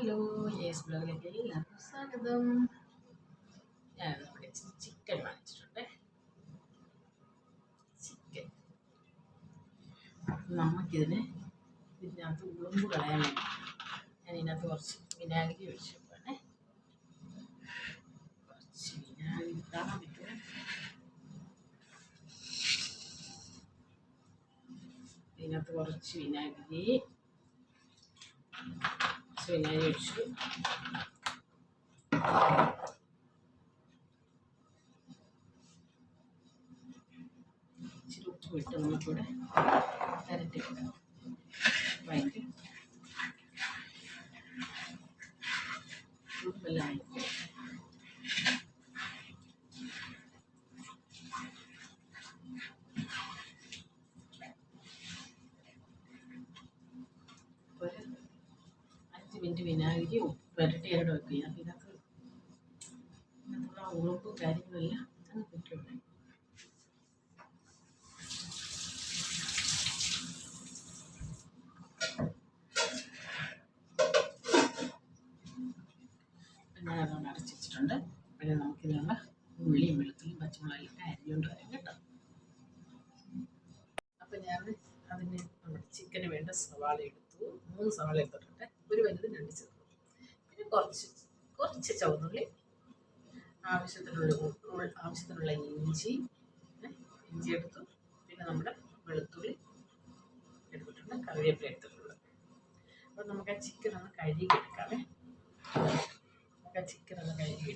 Hello yes ബ്ലോഗിലേക്ക് എല്ലാവർക്കും സ്വാഗതം. ഞാൻ നമ്മുടെ ചിക്കൻ വാങ്ങിച്ചിട്ടുണ്ട്. ചിക്കൻ. നമുക്കിതിന് ഇതിനകത്ത് ഉളുമ്പ് കളയാൻ വേണ്ടി ഞാൻ ഇതിനകത്ത് കുറച്ച് വിനാഗിരി ഒഴിച്ചു കുറച്ച് വിനാഗിരി ഇട്ടാൻ പറ്റുമോ? ഇതിനകത്ത് കുറച്ച് വിനാഗിരി. കുറച്ച് വിനാഗിരി ഒഴിച്ചു ഇച്ചിരി ഉപ്പ് ഇട്ട് നമുക്കിവിടെ തരട്ടിയെടുക്കാം ഭയങ്കര ഉപ്പെല്ലാം ആയി. ഒരു അഞ്ച് മിനിറ്റ് വിനാഗിരി ഉപ്പ് പുരട്ടി അവിടെ വെക്കുക അപ്പം ഇതിനകത്ത് ഇതിനകത്തുള്ള ആ ഉളുപ്പും കാര്യങ്ങളെല്ലാം അങ്ങ് പറ്റുള്ളൂ ഞാൻ അതുകൊണ്ട് അടച്ചു വെച്ചിട്ടുണ്ട് പിന്നെ നമുക്കിതിനുള്ള ഉള്ളിയും വെളുത്തുള്ളിയും പച്ചമുളകും ഒക്കെ അരിഞ്ഞുകൊണ്ട് വരാം കേട്ടോ അപ്പം ഞാൻ അതിന് നമ്മുടെ ചിക്കന് വേണ്ട സവാള എടുത്തു മൂന്ന് സവാള എടുത്തിട്ടുണ്ട്. ഒരു വലുത് രണ്ട് ചെറുത്. പിന്നെ കുറച്ച് കുറച്ച് ചുവന്നുള്ളി. ആവശ്യത്തിനുള്ള ആവശ്യത്തിനുള്ള ഇഞ്ചി. ഇഞ്ചി എടുത്തു. പിന്നെ നമ്മുടെ വെളുത്തുള്ളി എടുത്തിട്ടുണ്ട്. കറിവേപ്പില എടുത്തിട്ടുണ്ട് അപ്പം നമുക്ക് ആ ചിക്കൻ ഒന്ന് കഴുകി എടുക്കാമേ നമുക്ക് ആ ചിക്കൻ ഒന്ന് കഴുകി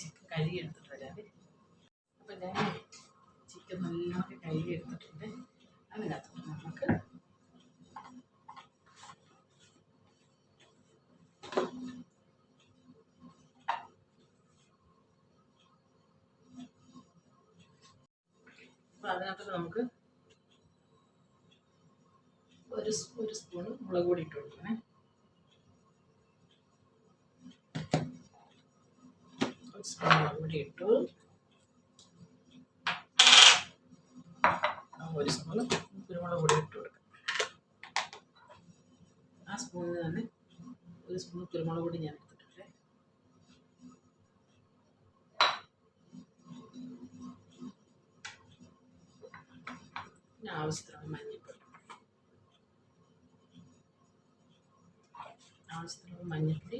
ചിക്കൻ കഴുകി എടുത്തിട്ട് വരാവേ അപ്പം ഞാൻ ചിക്കൻ നല്ലോണം കഴുകി എടുത്തിട്ടുണ്ട്. അതിനകത്ത് നമുക്ക് അപ്പം അതിനകത്ത് നമുക്ക് ഒരു ഒരു സ്പൂണ് മുളക് പൊടി ഇട്ട് കൊടുക്കണേ. സ്പൂൺ മുളക് ഇട്ടു. ഒരു സ്പൂണ് കുരുമുളക് പൊടി ഇട്ട് കൊടുക്കാം. ആ സ്പൂണിൽ തന്നെ ഒരു സ്പൂൺ കുരുമുളക് പൊടി ഞാൻ എടുത്തിട്ടുണ്ട്. പിന്നെ ആവശ്യത്തിനുള്ള മഞ്ഞൾപ്പൊടി. ആവശ്യത്തിനുള്ള മഞ്ഞൾപ്പൊടി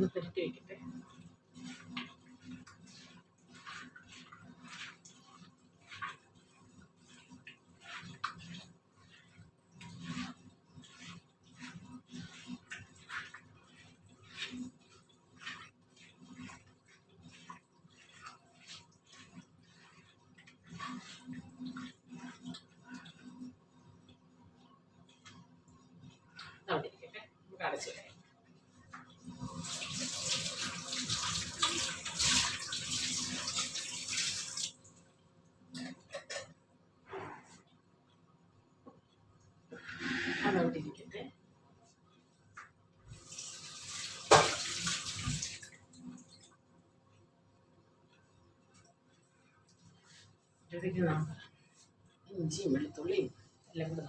ഒന്ന് പുരട്ടി വയ്ക്കട്ടെ ഇഞ്ചിയും വെളുത്തുള്ളിയും എല്ലാം കൂടെ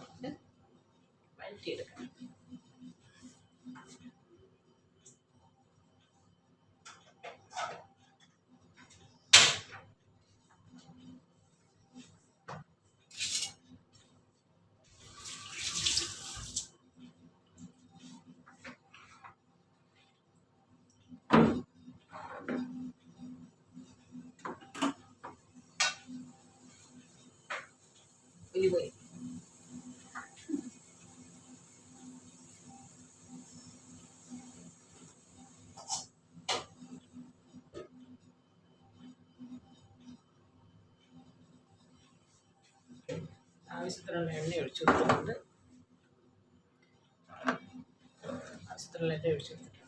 വീട്ടിൽ പോയി ആവശ്യത്തിനുള്ള എണ്ണ ഒഴിച്ചു കൊടുത്തിട്ടുണ്ട്. ആവശ്യത്തിനുള്ള എണ്ണ ഒഴിച്ചു കൊടുത്തിട്ടുണ്ട്.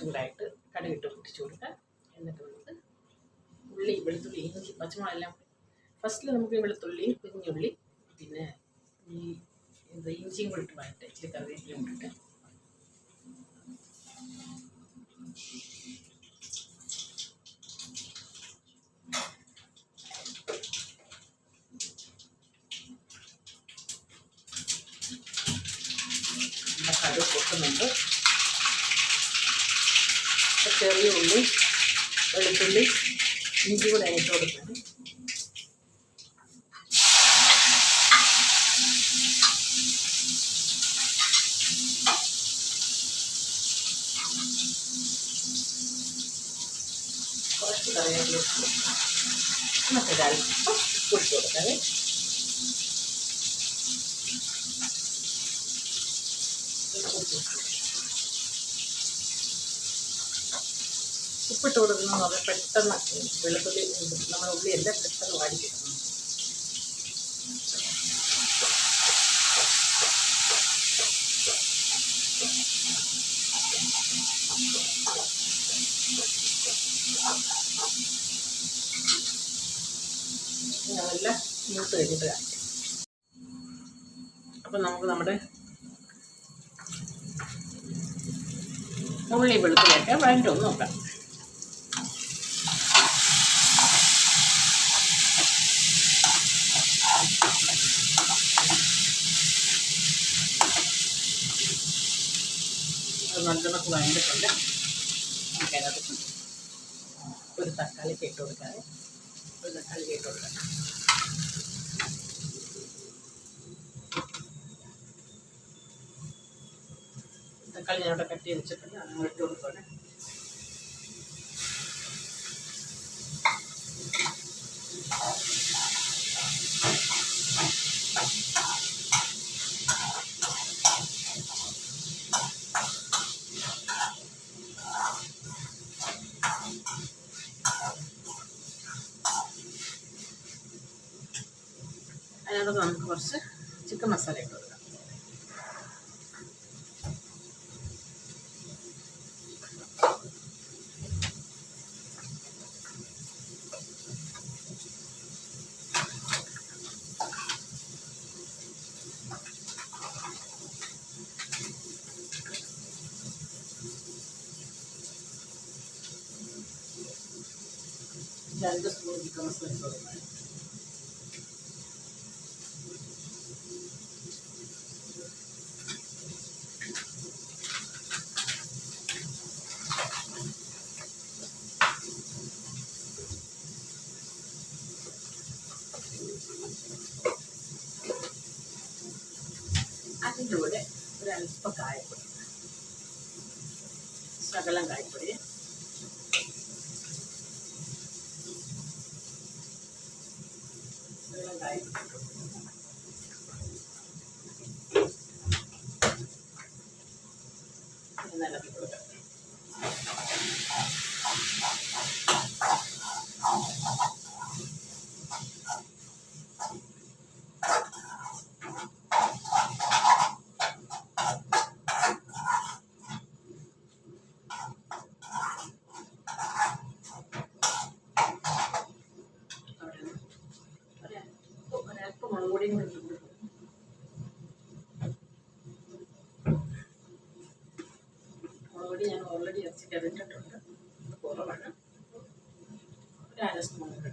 ചൂടായിട്ട് കടുകിട്ട് പൊട്ടിച്ചു കൊടുക്കാം എന്നിട്ട് നമുക്ക് ഉള്ളി വെളുത്തുള്ളി ഇഞ്ചി പച്ചമുളകെല്ലാം ഫസ്റ്റിൽ നമുക്ക് വെളുത്തുള്ളി കുഞ്ഞുള്ളി പിന്നെ ഈ എന്താ ഇഞ്ചിയും കൂടി ഇട്ട് വഴറ്റ് ഇച്ചിരി കറിവേപ്പിലും നമ്മുടെ കടുക് പൊട്ടുന്നുണ്ട്. ചെറിയ ഉള്ളി വെളുത്തുള്ളി ഇഞ്ചി കൂടെ ഇട്ട് കൊടുക്കണം കുറച്ച് കറിവേപ്പില ഇട്ട് കൊടുക്കണം. കൊടുത്തു ഒരല്പം ഉപ്പ് ഇട്ട് കൊടുക്കണേ ഉപ്പ് ഇട്ട് കൊടുക്കണം. ഉപ്പിട്ട് കൊടുക്കുന്നത് പറഞ്ഞാൽ പെട്ടെന്ന് വെളുത്തുള്ളി നമ്മൾ ഉള്ളി എല്ലാം പെട്ടെന്ന് വാടി കിട്ടുന്നു അപ്പം നമുക്ക് നമ്മുടെ ഉള്ളി വെളുത്തുള്ളിയൊക്കെ ഒന്ന് നോക്കാം. അത് നല്ലോണം വഴണ്ടിട്ടുണ്ട്. നമുക്ക് അതിനകത്ത് ഒരു തക്കാളി കേട്ട് കൊടുക്കാതെ ഒരു തക്കാളി കേട്ട് കൊടുക്കാം. തക്കാളി ഞാൻ കട്ട് ചെയ്ത് വെച്ചിട്ടുണ്ട്. അത് ഇട്ട് കൊടുക്കണേ അതിനകത്ത് നമുക്ക് കുറച്ച് ചിക്കൻ മസാല ഇട്ട് കൊടുക്കാം. രണ്ട് സ്പൂൺ ചിക്കൻ മസാല ഇട്ട് കൊടുക്കാം. ഇനി നിലത്ത് കൊടുക്കാം ഒരല്പം ഒരല്പം മുളക് പൊടിയും കൂടി ഇട്ട് കൊടുക്കും പൊടി ഞാൻ ഓൾറെഡി ഇറച്ചി ഇത് കുറവാണ്. ഒരു അര സ്പൂൺ ഇട്ട്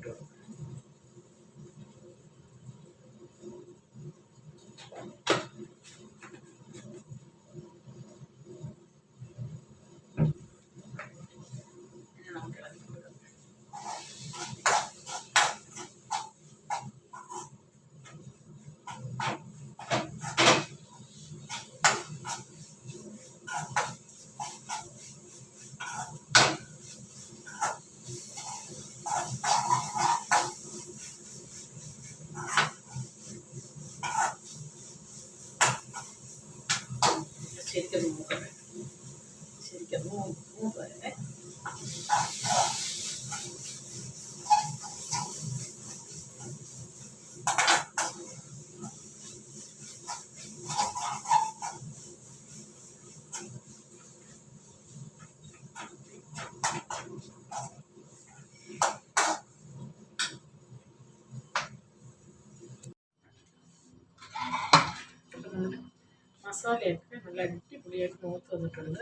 മസാലയൊക്കെ നല്ല അടിപൊളിയായിട്ട് മൂത്ത് വന്നിട്ടുണ്ട്.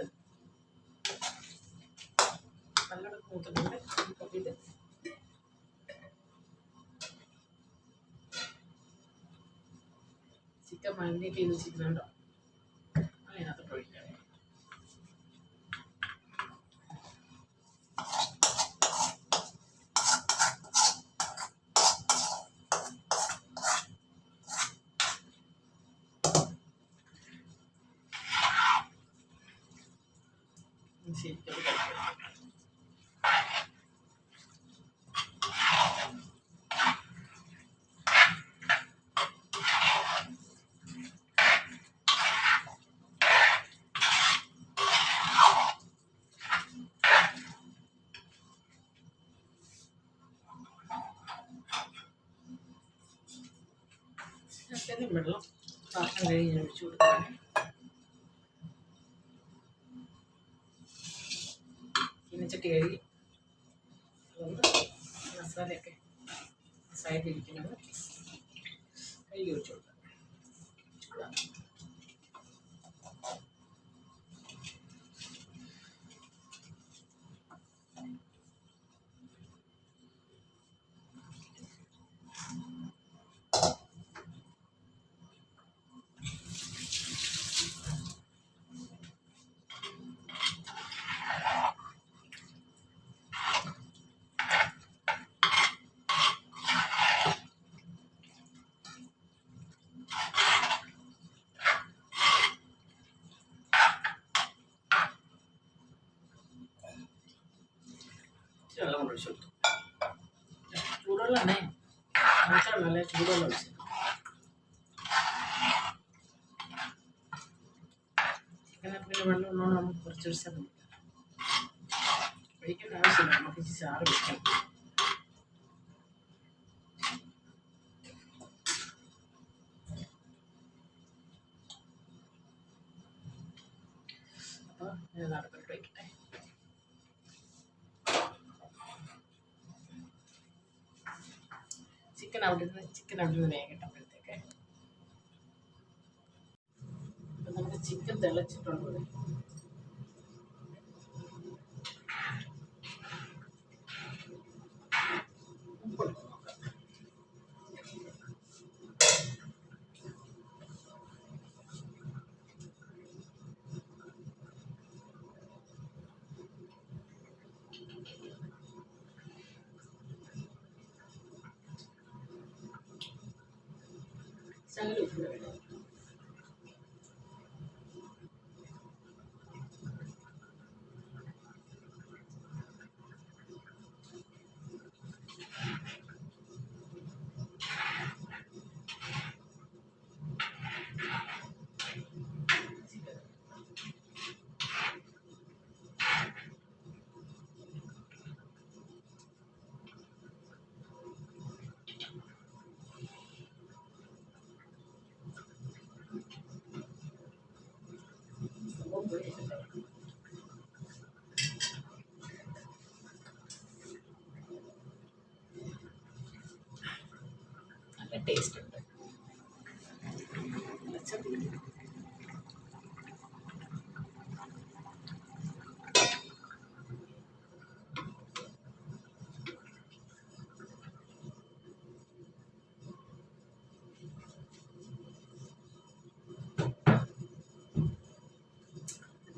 നല്ലോണം മൂത്തിട്ടുണ്ട്. ചിക്കൻ മാരിനേറ്റ് ചെയ്ത് ശരിക്കും വെള്ളം പാത്രം കഴിഞ്ഞ് ഞാൻ ഒഴിച്ചു കൊടുക്കാം. ചീനച്ചട്ടി കഴുകി അതൊന്ന് മസാലയൊക്കെ സൈഡിലിരിക്കുന്നത് കൈ ഒഴിച്ചു വെള്ളം കൂടെ ഒഴിച്ചു കൊടുത്തു. ചൂടുവെള്ളമാണേ മാത്രമല്ല ചൂടുവെള്ളം ഒഴിച്ചു. ചിക്കനൊക്കെ പിന്നെ വെള്ളം ഉള്ളതുകൊണ്ട് നമുക്ക് കുറച്ച് ഒഴിച്ചാൽ വെക്കാം അവിടെ നിന്ന് ചിക്കൻ അവിടെ നിന്ന് വേഗട്ടപ്പോഴത്തേക്ക് നമുക്ക് ചിക്കൻ തിളച്ചിട്ടുണ്ട്. 三个六十个。over.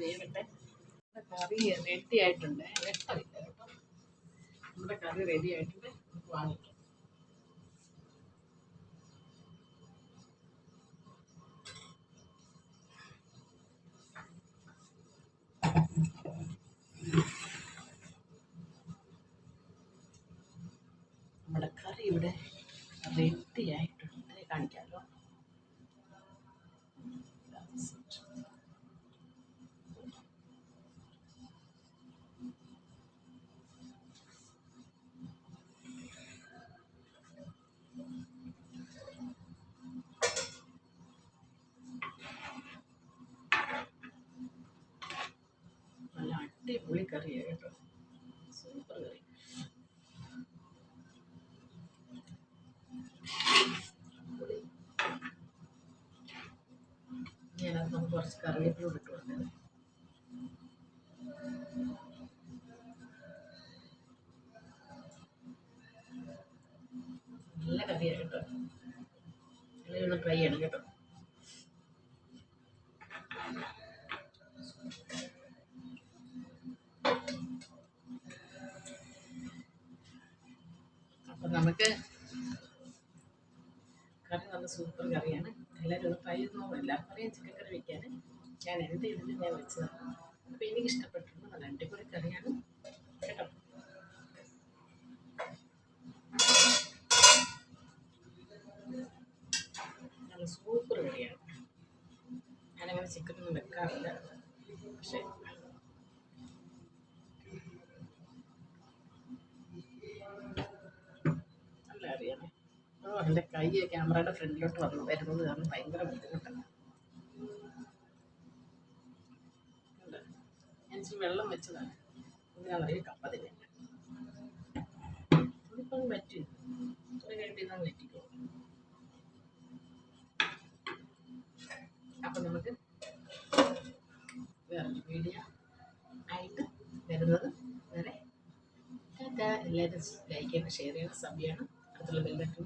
വേവട്ടെ കറി റെഡി ആയിട്ടുണ്ട്. വെട്ടമില്ല കേട്ടോ. നമ്മുടെ കറി റെഡി ആയിട്ടുണ്ട്. അടിപൊളി കറിയാണ് കേട്ടോ. സൂപ്പർ കറി. ഞാനത് നമുക്ക് കുറച്ച് കറിവേപ്പില ഇട്ട് കൊടുത്തത് നല്ല കറിയാണ് കേട്ടോ. നല്ല ട്രൈ ചെയ്യണം കേട്ടോ. കറി നല്ല സൂപ്പർ കറിയാണ്. എല്ലാവരും ഒന്ന് ട്രൈ ചെയ്ത് ചിക്കൻ കറി വയ്ക്കാൻ ഞാൻ എന്റെ ഇതിൽ ഞാൻ വെച്ചതാണ് അപ്പോൾ എനിക്ക് ഇഷ്ടപ്പെട്ടിട്ടുണ്ട്. നല്ല അടിപൊളി കറിയാണ്. കേട്ടോ? നല്ല സൂപ്പർ കറിയാണ്. ഞാനങ്ങനെ ചിക്കനൊന്നും വെക്കാറില്ല. പക്ഷേ എന്റെ കൈ ക്യാമറയുടെ ഫ്രണ്ടിലോട്ട് വന്നു വരുന്നത് കാരണം ഭയങ്കര ബുദ്ധിമുട്ടാണ്? ഞാൻ ഇച്ചിരി വെള്ളം വെച്ചതാണ്. ഇതിനറിയ കപ്പതില്ല ഇപ്പം പറ്റും. ഇത്ര വെറ്റിക്കോ അപ്പം നമുക്ക് വേറൊരു വീഡിയോ ആയിട്ട് വരുന്നത് വരെ. എല്ലാവരും ലൈക്ക് ചെയ്യണം ഷെയർ ചെയ്യണം. സബ് ചെയ്യണം. അടുത്തുള്ള കേട്ടോ